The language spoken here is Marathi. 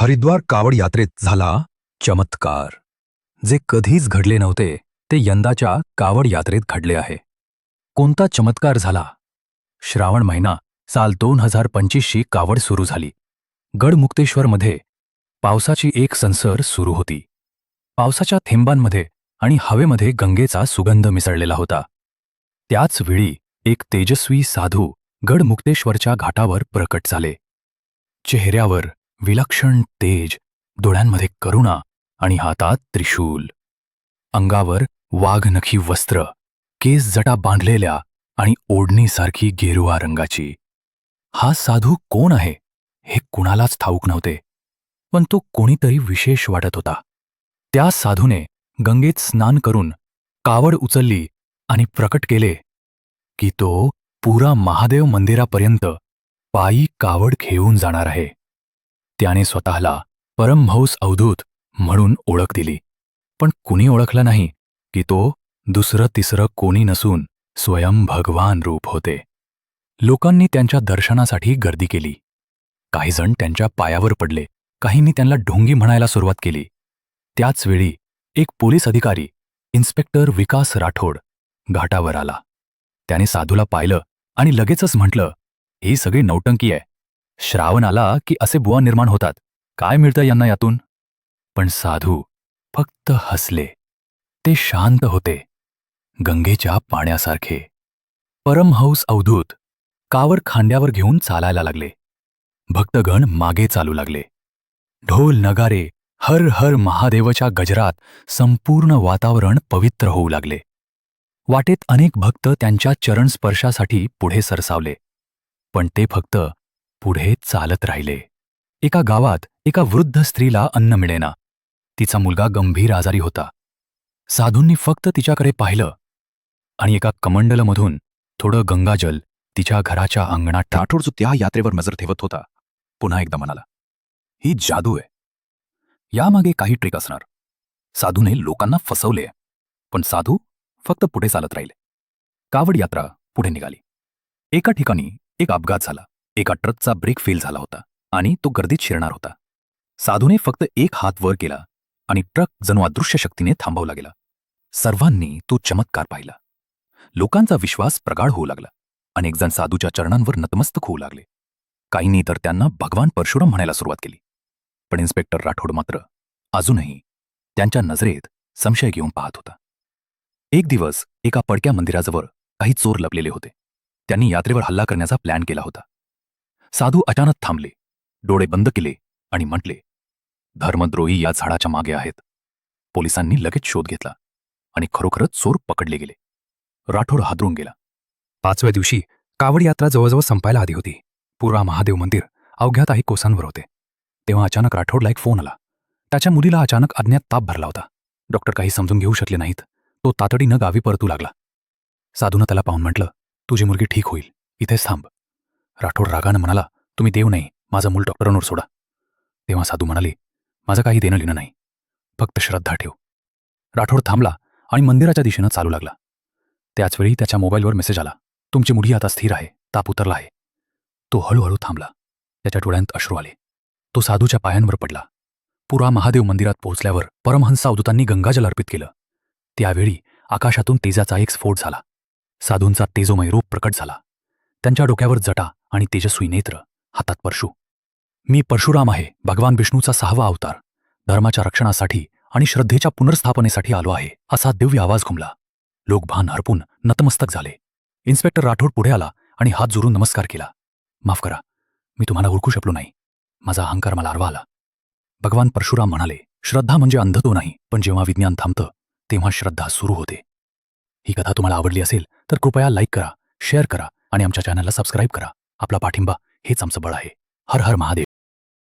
हरिद्वार कावड यात्रेत झाला चमत्कार. जे कधीच घडले नव्हते ते यंदाच्या कावड यात्रेत घडले आहे. कोणता चमत्कार झाला? श्रावण महिना साल दोन हजार पंचवीसशी कावड सुरू झाली. गडमुक्तेश्वरमध्ये पावसाची एक संसर सुरू होती. पावसाच्या थेंबांमध्ये आणि हवेमध्ये गंगेचा सुगंध मिसळलेला होता. त्याच वेळी एक तेजस्वी साधू गडमुक्तेश्वरच्या घाटावर प्रकट झाले. चेहऱ्यावर विलक्षण तेज डोळ्यांमध्ये करुणा आणि हातात त्रिशूल. अंगावर वाघनखी वस्त्र केस जटा बांधलेल्या आणि ओढणीसारखी गेरुवा रंगाची. हा साधू कोण आहे? हे कुणालाच ठाऊक नव्हते. पण तो कोणीतरी विशेष वाटत होता. त्या साधूने गंगेत स्नान करून कावड उचलली आणि प्रकट केले की तो पुरा महादेव मंदिरापर्यंत पायी कावड घेऊन जाणार आहे. त्याने स्वतःला परमहंस अवधूत म्हणून ओळख दिली. पण कुणी ओळखलं नाही की तो दुसरं तिसरं कोणी नसून स्वयं भगवान रूप होते. लोकांनी त्यांच्या दर्शनासाठी गर्दी केली. काही जण त्यांच्या पायावर पडले. काहींनी त्यांना ढोंगी म्हणायला सुरुवात केली. त्याच वेळी एक पोलीस अधिकारी इन्स्पेक्टर विकास राठोड घाटावर आला. त्याने साधूला पाहिलं आणि लगेचच म्हटलं ही सगळी नौटंकी आहे. श्रावण आला की असे बुवा निर्माण होतात? काय मिळतं यांना यातून? पण साधू फक्त हसले. ते शांत होते. गंगेच्या पाण्यासारखे. परमहंस अवधूत कावर खांद्यावर घेऊन चालायला लागले. भक्तगण मागे चालू लागले. ढोल नगारे हर हर महादेवच्या गजरात संपूर्ण वातावरण पवित्र होऊ लागले. वाटेत अनेक भक्त त्यांच्या चरणस्पर्शासाठी पुढे सरसावले. पण ते फक्त पुढे चालत राहिले. एका गावात एका वृद्ध स्त्रीला अन्न मिळेना. तिचा मुलगा गंभीर आजारी होता. साधूंनी फक्त तिच्याकडे पाहिलं. आणि एका कमंडलमधून थोडं गंगाजल तिच्या घराच्या अंगणात राठोड जो त्या यात्रेवर नजर ठेवत होता. पुन्हा एकदा म्हणाला ही जादू आहे. यामागे काही ट्रिक असणार. साधूने लोकांना फसवले पण साधू फक्त पुढे चालत राहिले. कावड यात्रा पुढे निघाली. एका ठिकाणी एक अपघात झाला. एका ट्रकचा ब्रेक फेल झाला होता आणि तो गर्दीत शिरणार होता. साधूने फक्त एक हात वर केला आणि ट्रक जणू अदृश्य शक्तीने थांबवला गेला. सर्वांनी तो चमत्कार पाहिला. लोकांचा विश्वास प्रगाढ होऊ लागला अनेकजण साधूच्या चरणांवर नतमस्तक होऊ लागले. काहींनी तर त्यांना भगवान परशुराम म्हणायला सुरुवात केली. पण इन्स्पेक्टर राठोड मात्र अजूनही त्यांच्या नजरेत संशय घेऊन पाहत होता. एक दिवस एका पडक्या मंदिराजवळ काही चोर लपलेले होते. त्यांनी यात्रेवर हल्ला करण्याचा प्लॅन केला होता. साधू अचानक थांबले. डोळे बंद केले आणि म्हटले धर्मद्रोही या झाडाच्या मागे आहेत. पोलिसांनी लगेच शोध घेतला आणि खरोखरच चोर पकडले गेले. राठोड हादरून गेला. पाचव्या दिवशी कावड यात्रा जवळजवळ संपायला आधी होती. पुरा महादेव मंदिर अवघ्या काही कोसांवर होते. तेव्हा अचानक राठोडला एक फोन आला. त्याच्या मुलीला अचानक अज्ञात ताप भरला होता. डॉक्टर काही समजून घेऊ शकले नाहीत. तो तातडीनं गावी परतू लागला. साधूनं त्याला पाहून म्हटलं तुझी मुलगी ठीक होईल. इथेच थांब. राठोड रागानं म्हणाला तुम्ही देव नाही माझं मूल डॉक्टरांवर सोडा. तेव्हा साधू म्हणाले माझं काही देणं लिहिणं नाही. फक्त श्रद्धा ठेव. राठोड थांबला आणि मंदिराच्या दिशेनं चालू लागला. त्याचवेळी त्याच्या मोबाईलवर मेसेज आला तुमची मुठी आता स्थिर आहे ताप उतरला आहे. तो हळूहळू थांबला. त्याच्या डोळ्यांत अश्रू आले. तो साधूच्या पायांवर पडला. पुरा महादेव मंदिरात पोहोचल्यावर परमहंस अवधूतांनी गंगाजल अर्पित केलं. त्यावेळी आकाशातून तेजाचा एक स्फोट झाला. साधूंचा तेजोमय रूप प्रकट झाला. त्यांच्या डोक्यावर जटा आणि तेजस्वी नेत्र हातात परशु. मी परशुराम आहे भगवान विष्णूचा सहावा अवतार. धर्माच्या रक्षणासाठी आणि श्रद्धेच्या पुनर्स्थापनेसाठी आलो आहे असा दिव्य आवाज घुमला. लोक भान हरपून नतमस्तक झाले. इन्स्पेक्टर राठोड पुढे आला आणि हात जोडून नमस्कार केला. माफ करा मी तुम्हाला ओळखू शकलो नाही. माझा अहंकार मला आरवा आला. भगवान परशुराम म्हणाले श्रद्धा म्हणजे अंधतो नाही पण जेव्हा विज्ञान थांबतं तेव्हा श्रद्धा सुरू होते. ही कथा तुम्हाला आवडली असेल तर कृपया लाईक करा शेअर करा आणि आमच्या चॅनलला सबस्क्राईब करा. आपला पाठिंबा हेच आमचं बळ आहे. हर हर महादेव.